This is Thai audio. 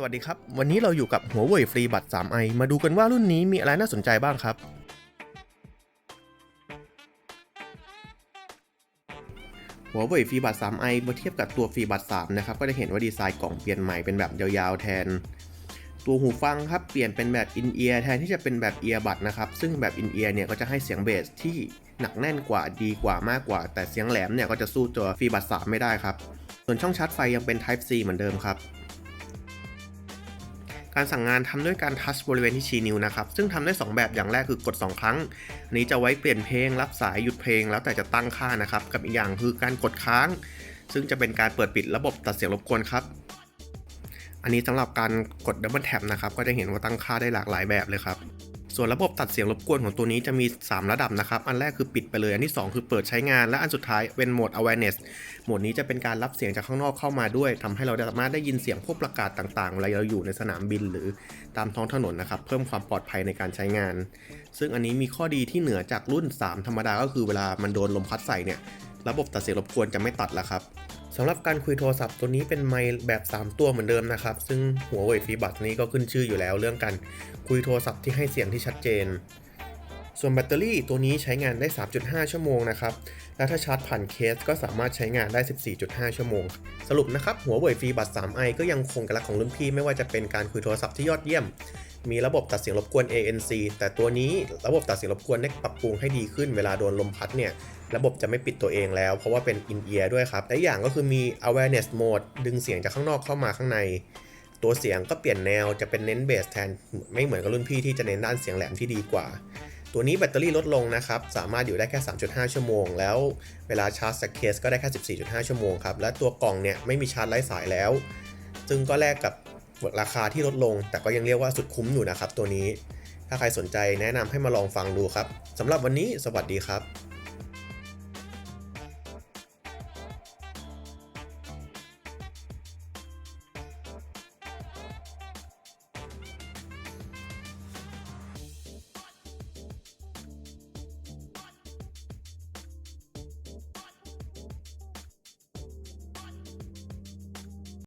สวัสดีครับ วันนี้เราอยู่กับหัวเว่ยฟรีบัตร 3i มาดูกันว่ารุ่นนี้มีอะไรน่าสนใจบ้างครับ หัวเว่ยฟรีบัตร 3i เมื่อเทียบกับตัวฟรีบัตร 3 นะครับ ก็จะเห็นว่าดีไซน์กล่องเปลี่ยนใหม่เป็นแบบยาวๆแทน ตัวหูฟังครับเปลี่ยนเป็นแบบอินเอียร์แทนที่จะเป็นแบบเอียร์บัตนะครับ ซึ่งแบบอินเอียร์เนี่ยก็จะให้เสียงเบสที่หนักแน่นกว่าดีกว่ามากกว่า แต่เสียงแหลมเนี่ยก็จะสู้ตัวฟรีบัตร 3 ไม่ได้ครับ ส่วนช่องชาร์จไฟยังเป็น Type C เหมือนเดิมครับ การสั่งงานทำด้วยการทัชบริเวณที่ชี้นิ้วนะครับ ซึ่งทำได้ 2 แบบอย่างแรกคือกด 2 ครั้ง อันนี้จะไว้เปลี่ยนเพลง รับสายหยุดเพลง แล้วแต่จะตั้งค่านะครับ กับอีกอย่างคือการกดค้าง ซึ่งจะเป็นการเปิดปิดระบบตัดเสียงรบกวนครับ อันนี้สำหรับการกดดับเบิลแท็บนะครับ ก็จะเห็นว่าตั้งค่าได้หลากหลายแบบเลยครับ ส่วนระบบตัดเสียงรบกวนของตัวนี้จะมี 3 ระดับนะครับ อันแรกคือปิดไปเลย อันที่ 2 คือเปิดใช้งาน และอันสุดท้ายเป็นโหมด awareness โหมดนี้จะเป็นการรับเสียงจากข้างนอกเข้ามาด้วยทำให้เราสามารถได้ยินเสียงพวกประกาศต่างๆเวลาเราอยู่ในสนามบินหรือตามท้องถนนนะครับ เพิ่มความปลอดภัยในการใช้งาน ซึ่งอันนี้มีข้อดีที่เหนือจากรุ่น 3 ธรรมดาก็คือเวลามันโดนลมพัดใส่เนี่ย ระบบตัดเสียงรบกวนจะไม่ตัดแล้วครับ สำหรับการคุยโทรศัพท์ตัวนี้เป็นไมค์แบบ 3 ตัวเหมือนเดิมนะครับ ซึ่งหัวเว่ยฟีบัตนี้ก็ขึ้นชื่ออยู่แล้วเรื่องการคุยโทรศัพท์ที่ให้เสียงที่ชัดเจน ส่วนแบตเตอรี่ตัวนี้ใช้งานได้ 3.5 ชั่วโมงนะครับ และถ้าชาร์จผ่านเคสก็สามารถใช้งานได้ 14.5 ชั่วโมง สรุปนะครับหัวเว่ยฟีบัต 3i ก็ยังคงกลักของรุ่นพี่ไม่ว่าจะเป็นการคุยโทรศัพท์ที่ยอดเยี่ยม มีระบบตัดเสียงรบกวน ANC แต่ตัวนี้ระบบตัดเสียงรบกวนได้ปรับปรุงให้ดีขึ้นเวลาโดนลมพัดเนี่ยระบบจะไม่ปิดตัวเองแล้ว เพราะว่าเป็น in ear ด้วยครับและอย่างก็คือมี awareness mode ดึงเสียงจากข้างนอกเข้ามาข้างใน ตัวเสียงก็เปลี่ยนแนวจะเป็นเน้นเบสแทนไม่เหมือนกับรุ่นพี่ที่จะเน้นด้านเสียงแหลมที่ดีกว่า ตัวนี้แบตเตอรี่ลดลงนะครับ สามารถอยู่ได้แค่ 3.5 ชั่วโมง แล้วเวลาชาร์จจากเคสก็ได้แค่ 14.5 ชั่วโมงครับและตัวกล่องเนี่ยไม่มีชาร์จไร้สายแล้ว ซึ่งก็แลกกับ ราคาที่ลดลง แต่ก็ยังเรียกว่าสุดคุ้มอยู่นะครับตัวนี้ ถ้าใครสนใจแนะนำให้มาลองฟังดูครับสำหรับวันนี้สวัสดีครับ